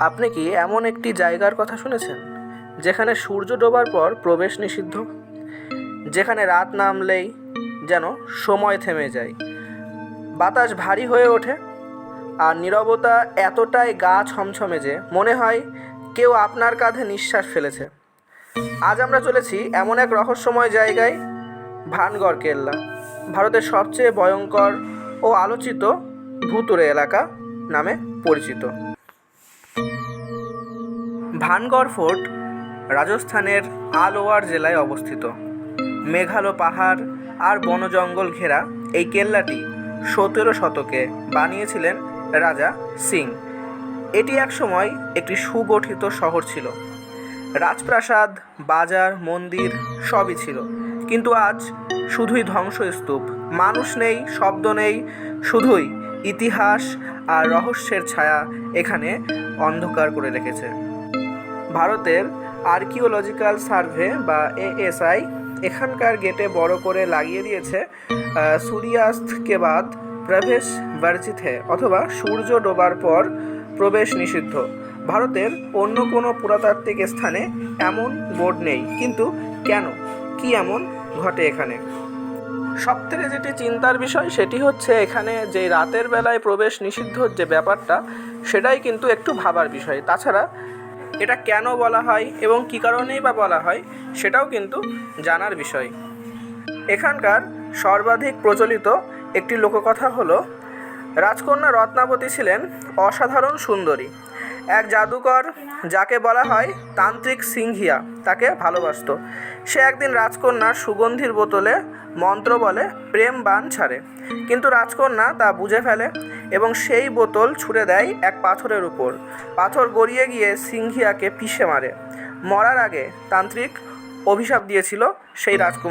আপনি কি এমন একটি জায়গার কথা শুনেছেন? যেখানে সূর্য ডোবার পর প্রবেশ নিষিদ্ধ? যেখানে রাত নামলেই যেন সময় থেমে যায়। বাতাস ভারী হয়ে ওঠে, আর নীরবতা এতটাই গা ছমছমে যে মনে হয় কেউ আপনার কাঁধে নিঃশ্বাস ফেলেছে। আজ আমরা চলেছি এমন এক রহস্যময় জায়গায়, ভানগড়, কেল্লা, ভারতের সবচেয়ে ভয়ঙ্কর ও আলোচিত ভুতুরে এলাকা নামে পরিচিত। ভানগড় ফোর্ট রাজস্থানের আলোয়ার জেলায় অবস্থিত। মেঘালো পাহাড় আর বনজঙ্গল ঘেরা এই কেল্লাটি সতেরো শতকে বানিয়েছিলেন রাজা সিং। এটি একসময় একটি সুগঠিত শহর ছিল। রাজপ্রাসাদ, বাজার, মন্দির সবই ছিল। কিন্তু আজ শুধুই ধ্বংসস্তূপ। মানুষ নেই, শব্দ নেই, শুধুই ইতিহাস আর রহস্যের ছায়া এখানে অন্ধকার করে রেখেছে। ভারতের আর্কিওলজিক্যাল সার্ভে বা এএসআই এখানকার গেটে বড় করে লাগিয়ে দিয়েছে আহ, সূর্যাস্ত কে বাদ প্রবেশ বর্জিত অথবা সূর্য ডোবার পর প্রবেশ নিষিদ্ধ। ভারতের অন্য কোনো পুরাতাত্ত্বিক স্থানে এমন বোর্ড নেই। কিন্তু কেন? কি এমন ঘটে এখানে? সব থেকে যেটি চিন্তার বিষয় সেটি হচ্ছে এখানে যে রাতের বেলায় প্রবেশ নিষিদ্ধ যে ব্যাপারটা সেটাই কিন্তু একটু ভাবার বিষয়। তাছাড়া এটা কেন বলা হয় এবং কী কারণেই বা বলা হয় সেটাও কিন্তু জানার বিষয়। এখানকার সর্বাধিক প্রচলিত একটি লোককথা হলো, রাজকন্যা রত্নাবতী ছিলেন অসাধারণ সুন্দরী। এক জাদুকর যাকে বলা হয় তান্ত্রিক সিংহিয়া, তাকে ভালোবাসতো। সে একদিন রাজকন্যার সুগন্ধির বোতলে মন্ত্র বলে প্রেম বান ছাড়ে। কিন্তু রাজকন্যা তা বুঝে ফেলে এবং সেই বোতল ছুঁড়ে দেয় এক পাথরের উপর। পাথর গড়িয়ে গিয়ে সিংহিয়াকে পিষে মারে। মরার আগে তান্ত্রিক অভিশাপ দিয়েছিল সেই রাজকুমার।